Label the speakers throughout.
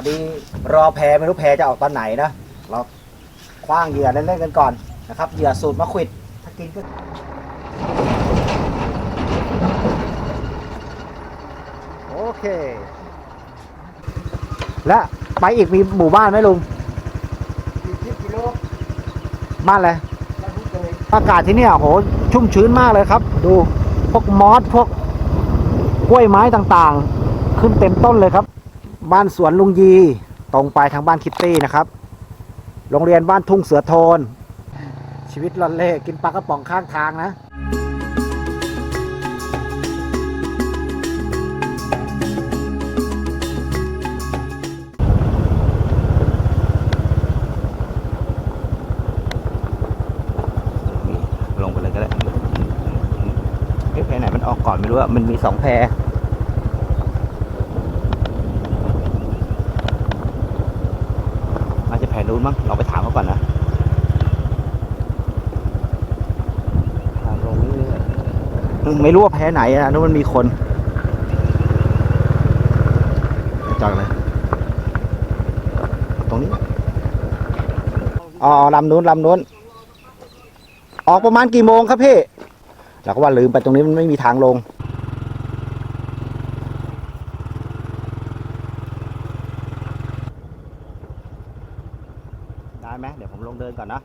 Speaker 1: อดีรอแพไม่รู้แพจะออกตอนไหนนะ เราคว้างเหยื่อเล่นๆกันก่อนนะครับ เหยื่อสูตรมะขวิดถ้ากินก็โอเค และไปอีกมีหมู่บ้านไหมลุง
Speaker 2: 20กิโล
Speaker 1: บ้านอะไร
Speaker 2: แล้วพุ่งเลย
Speaker 1: อากาศที่เนี่ยโหชุ่มชื้นมากเลยครับ ดูพวกมอสพวกกล้วยไม้ต่างๆ ขึ้นเต็มต้นเลยครับ บ้านสวนลุงยี ตรงไปทางบ้านคิตตี้นะครับ โรงเรียนบ้านทุ่งเสือโทน ชีวิตลอนเล่กินปลากระป๋องข้างทางนะลงไปเลยก็ได้เอ๊ะแพไหนมันออกก่อนไม่รู้อะมันมีสองแพ น่าจะแพนู้นมั้งเราไปถามเขาก่อนนะทางลงนี่อืมไม่รู้ว่าแพไหนอะนู้นมันมีคนจอดเลยตรงนี้อ๋อลำนู้นลำนู้นออกประมาณกี่โมงครับพี่เราก็ว่าลืมไปตรงนี้มันไม่มีทางลง ได้ไหมเดี๋ยวผมลงเดินก่อนนะ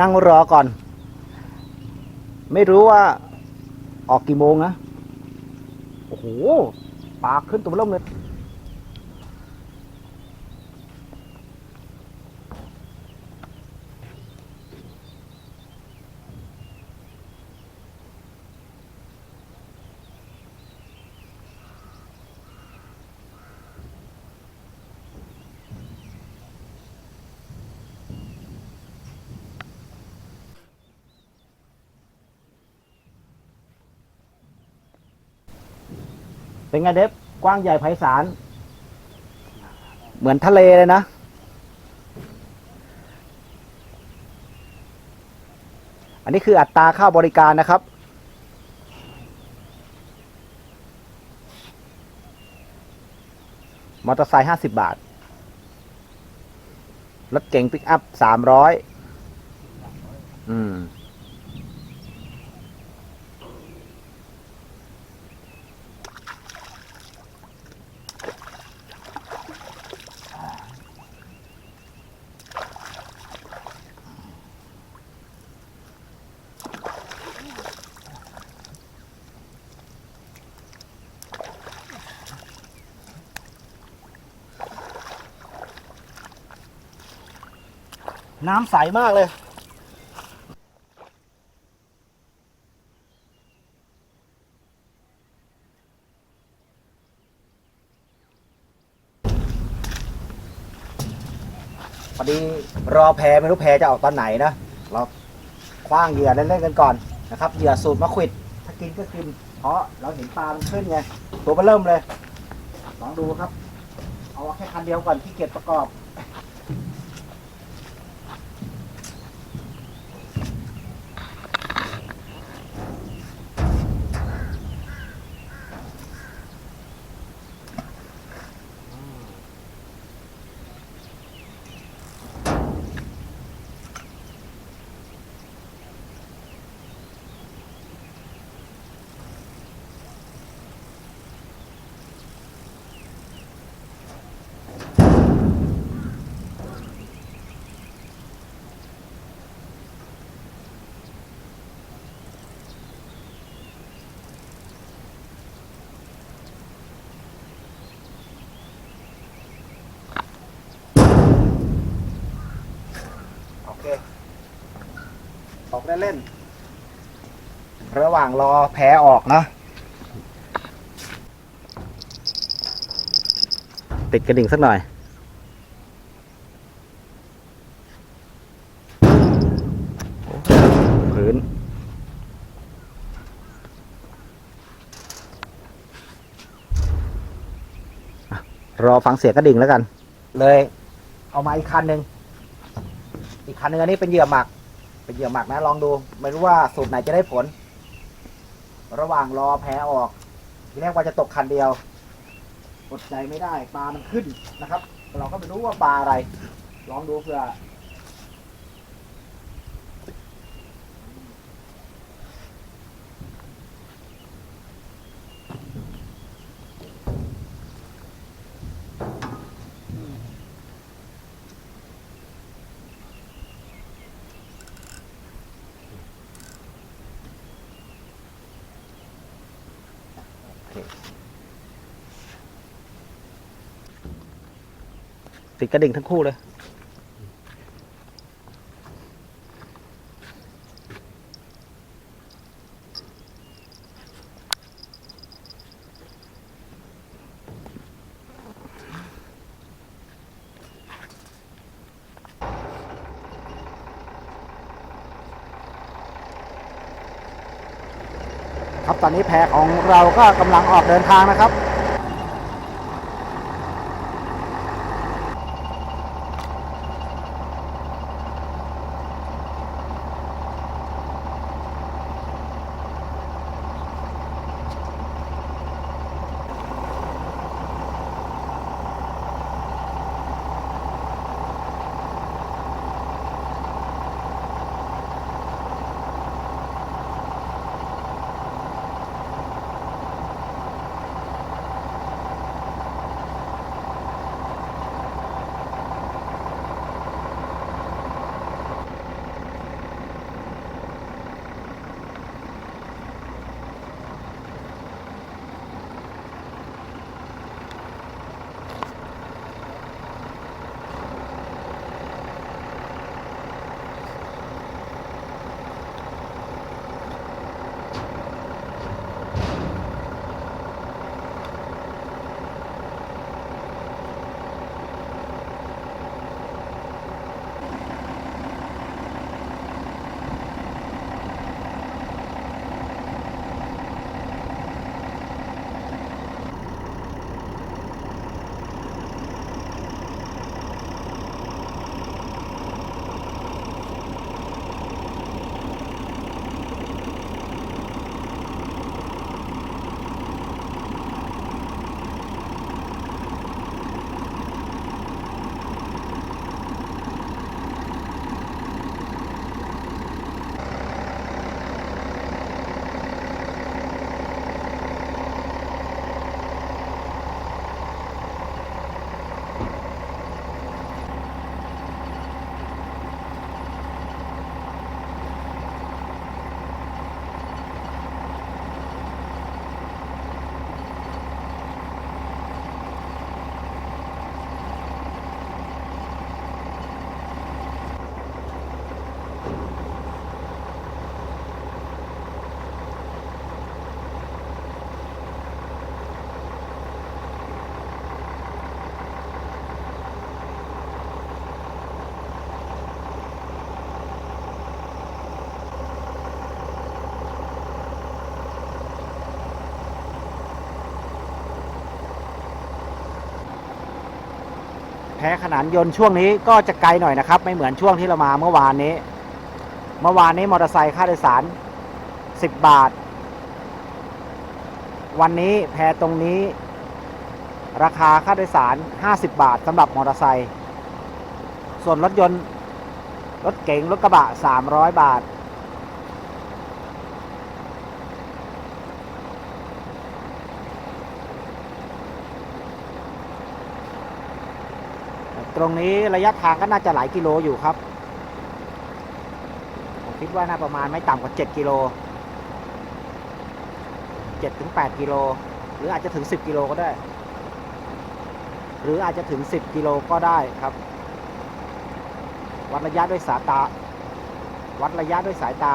Speaker 1: นั่งรอก่อน ไม่รู้ว่า ออกกี่โมงนะ โอ้โห ปากขึ้นตัวเริ่มเลย เป็นไงเดฟกว้างใหญ่ไพศาล เหมือนทะเลเลยนะ อันนี้คืออัตราค่าบริการนะครับ มอเตอร์ไซค์ห้าสิบบาท รถเก๋งปิกอัพสามร้อยอืม น้ำใสมากเลยพอดีรอแพไม่รู้แพจะออกตอนไหนนะ เราคว้างเหยื่อเล่นๆกันก่อนนะครับเหยื่อสูตรมะขวิดถ้ากินก็กินเพราะเราเห็นปลามันขึ้นไงตัวมันเริ่มเลยลองดูครับ เอาแค่คันเดียวก่อนที่เกียจประกอบ อ ออกเล่นๆระหว่างรอแพ้ออกนะติดกระดิ่งสักหน่อย พื้น รอฟังเสียงกระดิ่งแล้วกัน เลย เอามาอีกคันหนึ่ง อีกคันหนึ่งอันนี้เป็นเหยื่อหมัก ไปเหยื่อหมักนะ ลองดู ไม่รู้ว่าสูตรไหนจะได้ผล ระหว่างรอแพ้ออก ทีแรกว่าจะตกคันเดียวอดใจไม่ได้ปลามันขึ้นนะครับ เราก็ไม่รู้ว่าปลาอะไร ลองดูเผื่อ ติดกระดิ่งทั้งคู่เลย ครับตอนนี้แพของเราก็กำลังออกเดินทางนะครับ พ้ขนานยนต์ช่วงนี้ก็จะไกลหน่อยนะครับ ไม่เหมือนช่วงที่เรามาเมื่อวานนี้ เมื่อวานนี้มอเตอร์ไซค์ค่าโดยสาร 10 บาท วันนี้แพตรงนี้ ราคาค่าโดยสาร 50 บาทสำหรับมอเตอร์ไซค์ส่วนรถยนต์ รถเก๋งรถกระบะ 300 บาท รงนี้ระยะทางก็น่าจะหลายกิโลอยู่ครับ ผมคิดว่าน่าประมาณไม่ต่ำกว่า 7 กิโล7ถึง8กิโล หรืออาจจะถึง 10 กิโลก็ได้ หรืออาจจะถึง 10 กิโลก็ได้ครับ วัดระยะด้วยสายตา วัดระยะด้วยสายตา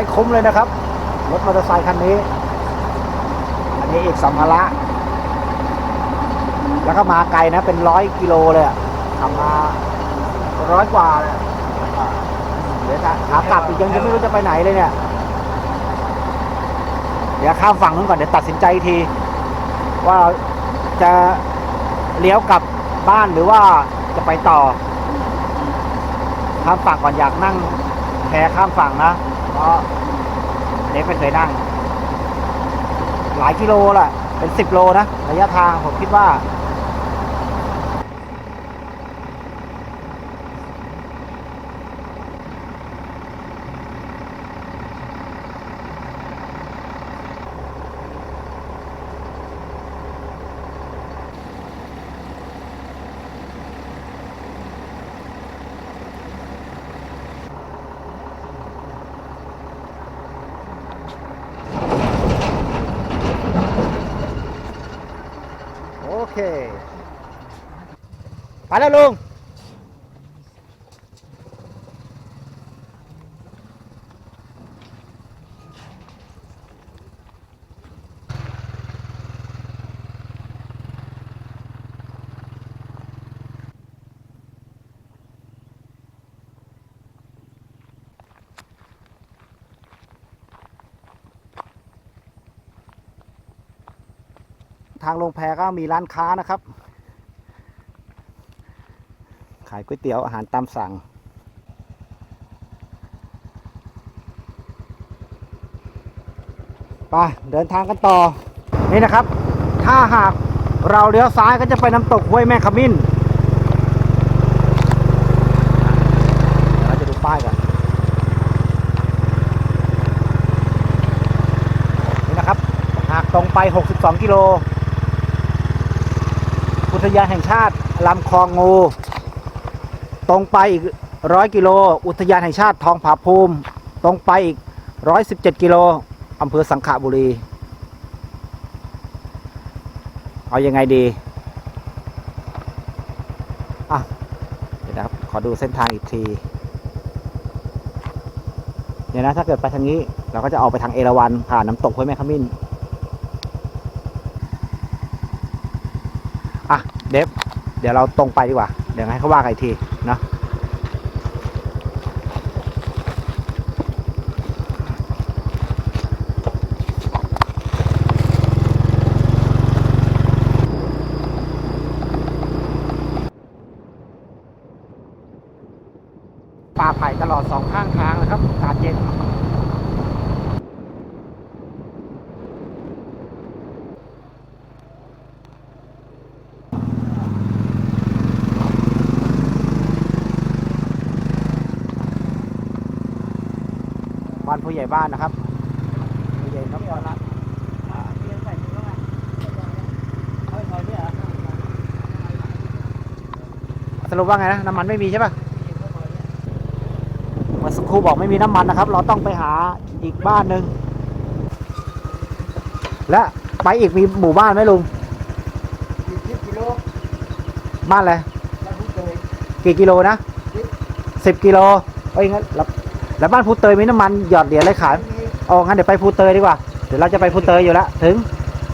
Speaker 1: ใช้คุ้มเลยนะครับ รถมอเตอร์ไซค์คันนี้ อันนี้อีกสัมภาระ แล้วก็มาไกลนะ เป็นร้อยกิโลเลยทำมาร้อยกว่าเลยเดี๋ยวขากลับอีกยังจะไม่รู้จะไปไหนเลยเนี่ย เดี๋ยวข้ามฝั่งนู้นก่อนเดี๋ยวตัดสินใจที ว่าจะเลี้ยวกลับบ้านหรือว่าจะไปต่อ ข้ามฝั่งก่อนอยากนั่งแพข้ามฝั่งนะ เพราะเด็กไม่เคยนั่ง หลายกิโลแหละเป็นสิบโลนะ ระยะทางผมคิดว่า เค ไปแล้วลุง ลงแพก็มีร้านค้านะครับ ขายก๋วยเตี๋ยวอาหารตามสั่ง ไปเดินทางกันต่อ นี่นะครับ ถ้าหากเราเลี้ยวซ้ายก็จะไปน้ำตกห้วยแม่ขมิ้นเดี๋ยวเราจะดูป้ายกันนี่นะครับ หากตรงไป 62 กิโล ทยานแห่งชาติลำคลองงู ตรงไปอีก100กิโล อุทยานแห่งชาติทองผาภูมิ ตรงไปอีก117กิโลอำเภอสังขบุรี เอายังไงดีอะเดี๋ยวนะครับ ขอดูเส้นทางอีกที เนี่ยนะ ถ้าเกิดไปทางนี้ เราก็จะออกไปทางเอราวัณผ่านน้ำตกห้วยแม่ขมิ้น อะ เดฟเดี๋ยวเราตรงไปดีกว่า เดี๋ยวให้เขาว่ากันอีกทีเนาะป่าไผ่ตลอดสองข้างทางนะครับอากาศเย็น บ้าน ผู้ใหญ่บ้านนะครับผู้ใหญ่ครับนะสรุปว่าไงนะน้ำมันไม่มีใช่ปะเมื่อสักครู่บอกไม่มีน้ำมันนะครับ เราต้องไปหาอีกบ้านหนึ่งและไปอีกมีหมู่บ้านไหมลุง
Speaker 2: สี่สิบกิโล
Speaker 1: บ้านอะไร
Speaker 2: แล้วผู้เคย
Speaker 1: กี่กิโลนะสิบกิโลเอ้ยงั้นแล้ว แล้วบ้านภูเตยมีน้ำมันหยอดเหรียญอะไรขายอ๋องั้นเดี๋ยวไปภูเตยดีกว่า เดี๋ยวเราจะไปภูเตยอยู่แล้วถึง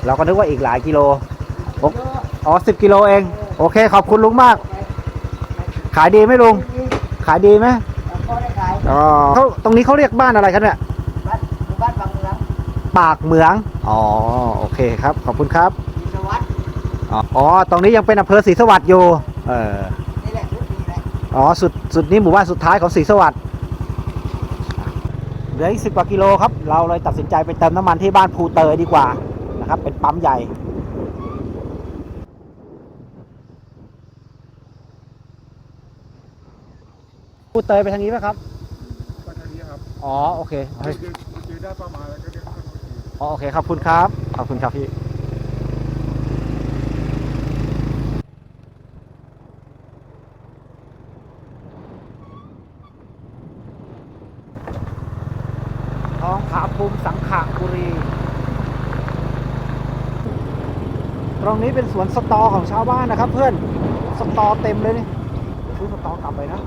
Speaker 1: เราก็นึกว่าอีกหลายกิโล
Speaker 2: เยอะ
Speaker 1: อ๋อสิบกิโลเอง โอเค ขอบคุณลุงมาก ขายดีไหมลุง ขายดีไหมอ๋อเขาตรงนี้เขาเรียกบ้านอะไรครับเนี่ย
Speaker 2: บ้านบ้านบางเมือง
Speaker 1: ปากเหมือง อ๋อ โอเคครับ ขอบคุณครับ
Speaker 2: มีสวัสดิ์
Speaker 1: อ๋อ ตรงนี้ยังเป็นอำเภอศรีสวัสดิ์อยู่ เอออ๋อ สุด สุดนี้หมู่บ้านสุดท้ายของศรีสวัสดิ์ เหลืออีกสิบกว่ากิโลครับ เราเลยตัดสินใจไปเติมน้ำมันที่บ้านภูเตยดีกว่านะครับ เป็นปั๊มใหญ่ภูเตยไปทางนี้ไหมครับ
Speaker 3: ก็ทางนี้ครับ
Speaker 1: อ๋อ โอเค
Speaker 3: เจอเจอได้ประมาณแล้วก็เรียกว่า
Speaker 1: อ๋อโอเคขอบคุณครับ ขอบคุณครับพี่ ทองผา ภูมิสังขบุรี ตรงนี้เป็นสวนสตอของชาวบ้านนะครับ เพื่อนสตอเต็มเลยนี่ซื้อสตอกลับไปนะ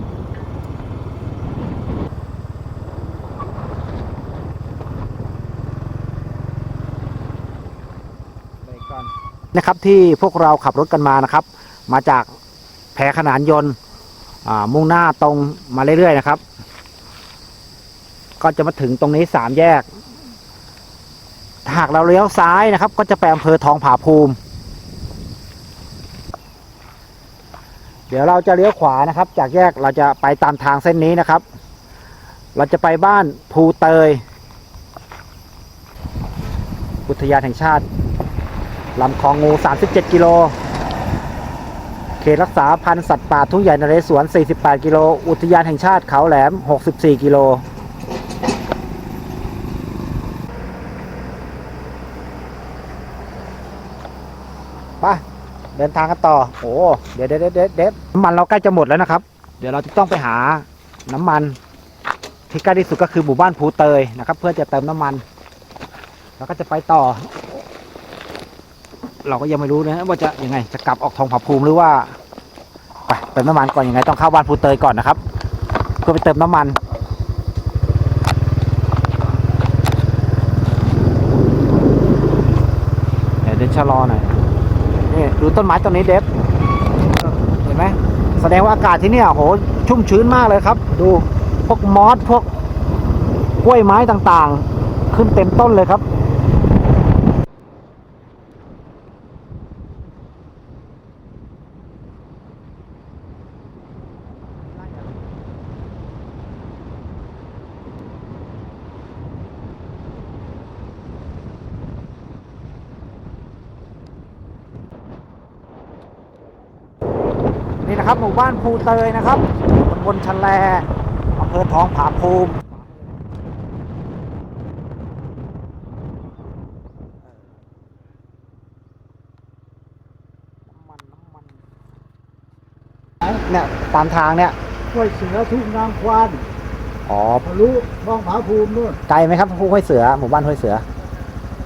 Speaker 1: นะครับที่พวกเราขับรถกันมานะครับ มาจากแพขนานยนต์อ่ามุ่งหน้าตรงมาเรื่อยๆนะครับ ก็จะมาถึงตรงนี้สามแยก หากเราเลี้ยวซ้ายนะครับ ก็จะไปอำเภอทองผาภูมิ เดี๋ยวเราจะเลี้ยวขวานะครับ จากแยกเราจะไปตามทางเส้นนี้นะครับ เราจะไปบ้านภูเตย อุทยานแห่งชาติลำคลองงู 37 กิโล เขตรักษาพันธุ์สัตว์ป่าทุ่งใหญ่นเรศวร 48 กิโล อุทยานแห่งชาติเขาแหลม 64 กิโล ไปเดินทางกันต่อโอ้เดี๋ยวเดี๋ยวเดี๋ยวเดี๋ยวน้ำมันเราใกล้จะหมดแล้วนะครับ เดี๋ยวเราจะต้องไปหาน้ำมัน ที่ใกล้ที่สุดก็คือหมู่บ้านภูเตยนะครับ เพื่อจะเติมน้ำมัน แล้วก็จะไปต่อ เราก็ยังไม่รู้นะว่าจะยังไงจะกลับออกทองผาภูมิหรือว่าไปเติมน้ำมันก่อนยังไงต้องเข้าบ้านภูเตยก่อนนะครับเพื่อไปเติมน้ำมันเดี๋ยวเดินชะลอหน่อย นี่ดูต้นไม้ต้นนี้เด็บเห็นไหมแสดงว่าอากาศที่นี่โหชุ่มชื้นมากเลยครับ ดูพวกมอสพวกกล้วยไม้ต่างๆ ขึ้นเต็มต้นเลยครับ นี่นะครับ หมู่บ้านภูเตยนะครับตำบลชันแลอำเภอทองผาภูมิเนี่ยตามทางเนี่ย
Speaker 2: ห้วยเสือทุ่งนางควาน
Speaker 1: อ๋อ
Speaker 2: ทะลุบ้องผาภูมินู่น
Speaker 1: ไกลไหมครับภูห้วยเสือหมู่บ้านห้วยเสือ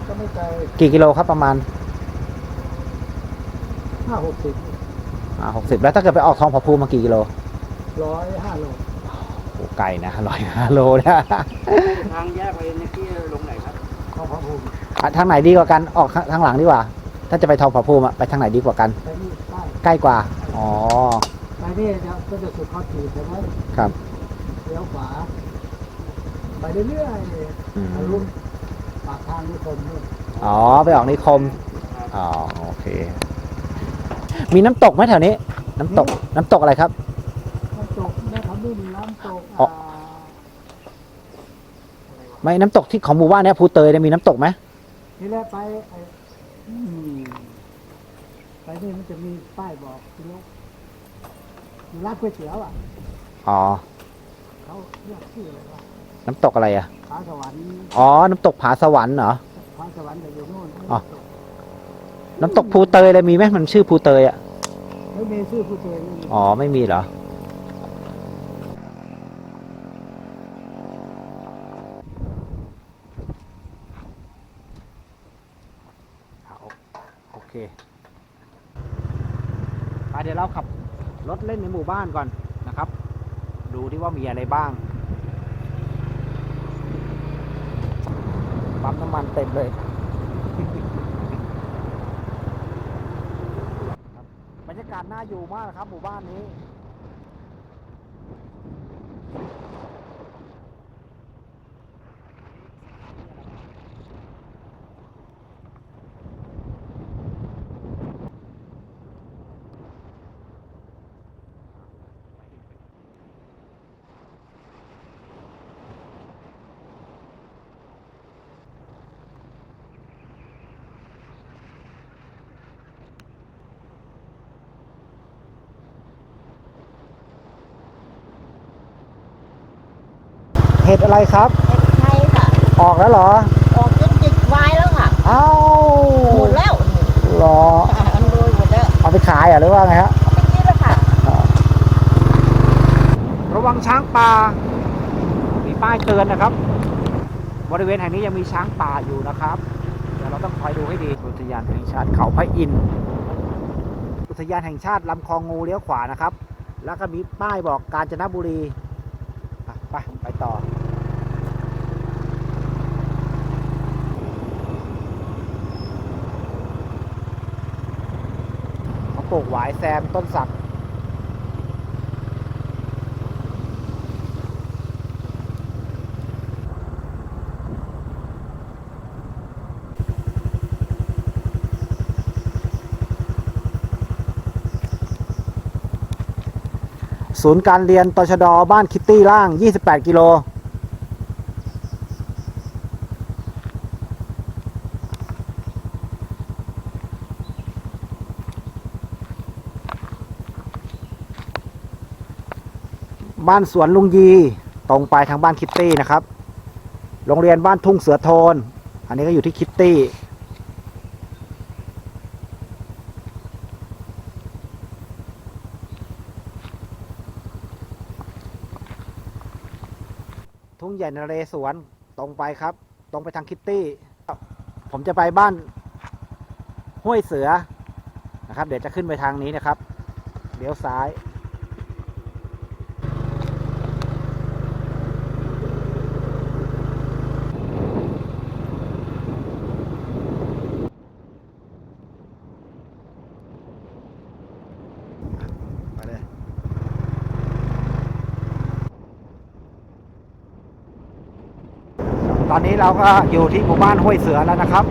Speaker 2: ก็ไม่ไกล
Speaker 1: กี่กิโลครับประมาณ
Speaker 2: ห้าหกสิบ
Speaker 1: อ่าหกสิบแล้วถ้าเกิดไปออกทองผาภูมิมากี่กิโล
Speaker 2: ร้อยห้าโล
Speaker 1: โอ้ไกลนะร้อยห้าโลเนี่ย
Speaker 2: ทางแยกไปในที่ลงไหนครับท้องผาภูมิ
Speaker 1: อะทางไหนดีกว่ากันออกทางหลังดีกว่า ถ้าจะไปทองผาภูมิอะไปทางไหนดีกว่ากัน
Speaker 2: ไปนี่ใต้
Speaker 1: ใกล้กว่าอ๋อ
Speaker 2: ไปนี่จะก็จะสุดข้อถีบใช่ไหม
Speaker 1: ครับ
Speaker 2: เลี้ยวขวา ไปเรื่อยๆ
Speaker 1: อืม
Speaker 2: ทะลุปากทางนิคมนู่น
Speaker 1: อ๋อไปออกนิคมอ๋อโอเค มีน้ำตกไหมแถวนี้ น้ำตก น้ำตกอะไรครับ
Speaker 2: น้ำตกแม่ขมิ้นน้ำตก
Speaker 1: อ๋อ
Speaker 2: อ่า
Speaker 1: ไม่น้ำตกที่ของหมู่บ้านเนี้ยภูเตยเนี่ยมีน้ำตกไหม
Speaker 2: ทีแรกไปไอ้อืมไปนี่มันจะมีป้ายบอกที่ลูกร้านก๋วยเตี๋ยวอะ
Speaker 1: อ๋อ
Speaker 2: เขาเรียกชื่ออะไรวะ
Speaker 1: น้ำตกอะไรอะ
Speaker 2: ผาสวรรค์
Speaker 1: อ๋อ น้ำตกผาสวรรค์เหรอ
Speaker 2: ผาสวรรค์แต่อยู่โน่น
Speaker 1: อ๋อ น้ำตกภูเตยเลยมีไหมมันชื่อภูเตยอะ
Speaker 2: ไม่มีชื่อผู้เจริญ
Speaker 1: อ๋อไม่มีเหรอเอาโอเคไปเดี๋ยวเราขับรถเล่นในหมู่บ้านก่อนนะครับ ดูที่ว่ามีอะไรบ้างปั๊มน้ำมันเต็มเลย บรรยากาศ น่าอยู่มากนะครับหมู่บ้านนี้ ห็ดอะไรครับ
Speaker 3: ใช่ค่ะ
Speaker 1: ออกแล้วเหรอ
Speaker 3: ออกจนจิกไว้แล้ว
Speaker 1: เอ้า
Speaker 3: หมดแล้ว
Speaker 1: เหรอ
Speaker 3: อันโดยหมดแล้ว
Speaker 1: เอาไปขายเหรอหรือว่าไงฮะ
Speaker 3: ไปกินแล้วค่ะ
Speaker 1: ระวังช้างป่า มีป้ายเตือนนะครับ บริเวณแห่งนี้ยังมีช้างป่าอยู่นะครับ เดี๋ยวเราต้องคอยดูให้ดี อุทยานแห่งชาติเขาพระอินทร์ อุทยานแห่งชาติลำคลองงูเลี้ยวขวานะครับ แล้วก็มีป้ายบอกกาญจนบุรีอะไปไปต่อ เขา ปลูกหวายแซมต้นสักศูนย์การเรียนตชดบ้านคิตตี้ล่าง 28 กิโล บ้านสวนลุงยี ตรงไปทางบ้านคิตตี้นะครับ โรงเรียนบ้านทุ่งเสือโทน อันนี้ก็อยู่ที่คิตตี้ทุ่งใหญ่นเรศวรตรงไปครับ ตรงไปทางคิตตี้ ผมจะไปบ้านห้วยเสือนะครับ เดี๋ยวจะขึ้นไปทางนี้นะครับเลี้ยวซ้าย อนนี้เราก็อยู่ที่หมู่บ้านห้วยเสือแล้วนะครับ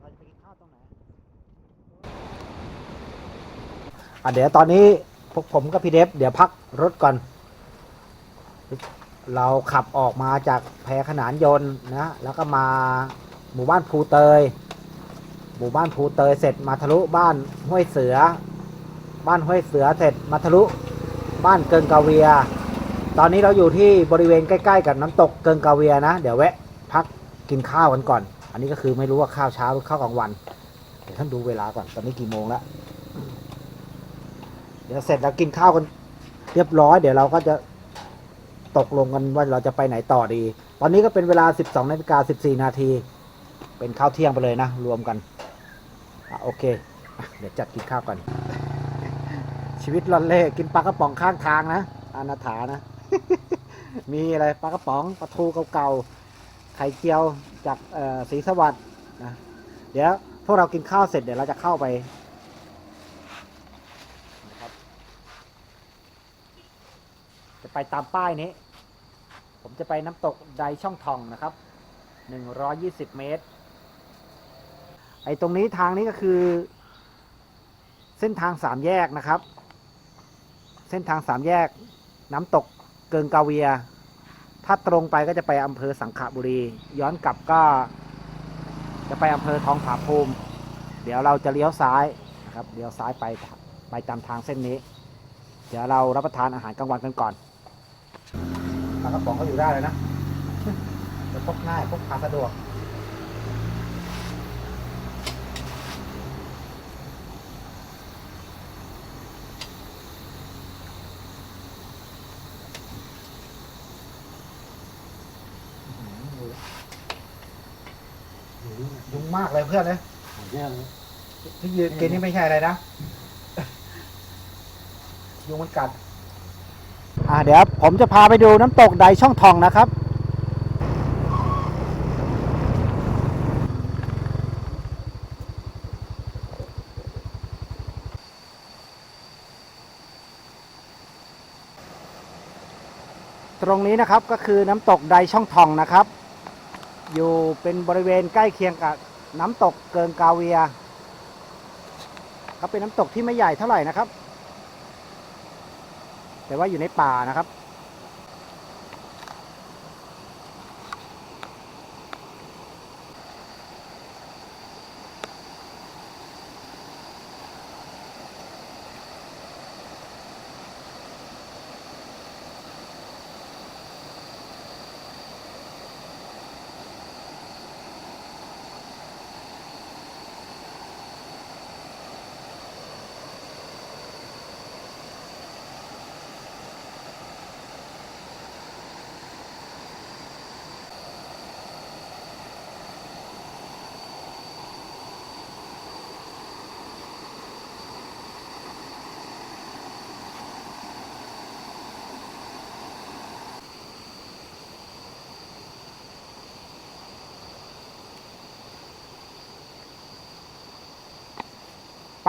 Speaker 1: เราจะไปกินข้าวตรงไหนอะ เดี๋ยวตอนนี้พกผมกับพี่เดฟเดี๋ยวพักรถก่อน เราขับออกมาจากแพขนานยนต์นะ แล้วก็มาหมู่บ้านภูเตย หมู่บ้านภูเตยเสร็จมาทะลุบ้านห้วยเสือ บ้านห้วยเสือเสร็จมาทะลุบ้านเกิงกาเวีย ตอนนี้เราอยู่ที่บริเวณใกล้ ๆ กับน้ำตกเกิงกาเวียนะ เดี๋ยวแวะพักกินข้าวกันก่อน อันนี้ก็คือไม่รู้ว่าข้าวเช้าหรือข้าวกลางวัน เดี๋ยวท่านดูเวลาก่อน ตอนนี้กี่โมงแล้ว เดี๋ยวเสร็จแล้วกินข้าวกันเรียบร้อย เดี๋ยวเราก็จะตกลงกันว่าเราจะไปไหนต่อดี ตอนนี้ก็เป็นเวลา 12นาฬิกา14 นาที เป็นข้าวเที่ยงไปเลยนะ รวมกันอโอเคอเดี๋ยวจัดกินข้าวก่อนชีวิตลอนเล่กินปลากระป๋องข้างทางนะอนาถานะ มีอะไรปลากระป๋องปลาทูเก่าๆไข่เจียวจากเอ่อสีสวัสด์นะเดี๋ยวพวกเรากินข้าวเสร็จเดี๋ยวเราจะเข้าไปนะครับ จะไปตามป้ายนี้ ผมจะไปน้ำตกไดช่องทองนะครับ 120 เมตร ไอ้ตรงนี้ทางนี้ก็คือ เส้นทางสามแยกนะครับ เส้นทางสามแยก น้ำตกเกิงกาเวีย ถ้าตรงไปก็จะไปอำเภอสังขบุรี ย้อนกลับก็ จะไปอำเภอทองผาภูมิ เดี๋ยวเราจะเลี้ยวซ้ายนะครับ เลี้ยวซ้ายไปไปตามทางเส้นนี้ เดี๋ยวเรารับประทานอาหารกลางวันกันก่อนากระป๋องก็อยู่ได้เลยนะจะพกง่ายพกพาสะดวกยุงมากเลยเพื่อนเลยที่ยืนกินนี่ไม่ใช่อะไรนะ ยุงมันกัดอ่า เดี๋ยวผมจะพาไปดูน้ำตกใดช่องทองนะครับ ตรงนี้นะครับก็คือน้ำตกใดช่องทองนะครับ อยู่เป็นบริเวณใกล้เคียงกับน้ำตกเกิงกาเวียครับเป็นน้ำตกที่ไม่ใหญ่เท่าไหร่นะครับ แต่ว่าอยู่ในป่านะครับ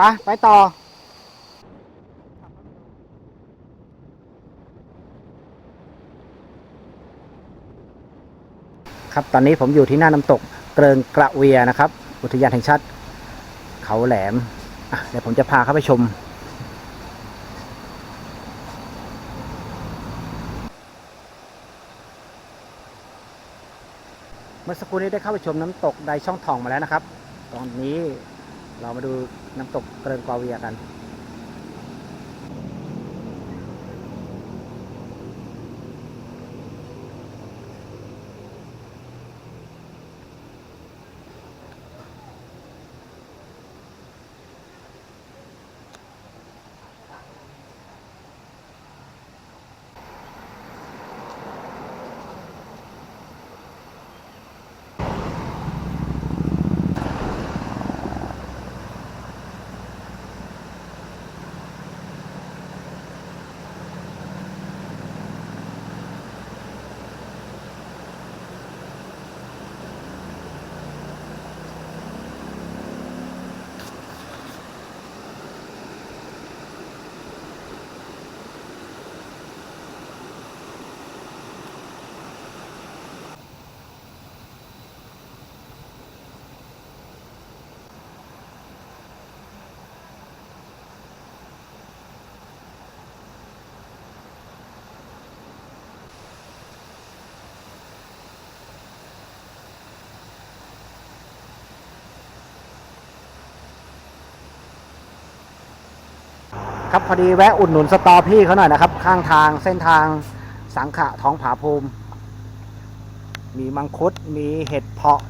Speaker 1: ไปไปต่อ ครับตอนนี้ผมอยู่ที่หน้าน้ำตกเกริงกระเวียนะครับ อุทยานแห่งชาติเขาแหลมเดี๋ยวผมจะพาเข้าไปชม เมื่อสักครู่นี้ได้เข้าไปชมน้ำตกไดช่องทองมาแล้วนะครับ ตอนนี้ เรามาดูน้ำตกเกริงกวาเวียกัน ครับพอดีแวะอุดหนุนสตอพี่เขาหน่อยนะครับ ข้างทางเส้นทางสังขะท้องผาภูมิ มีมังคุดมีเห็ดเพาะ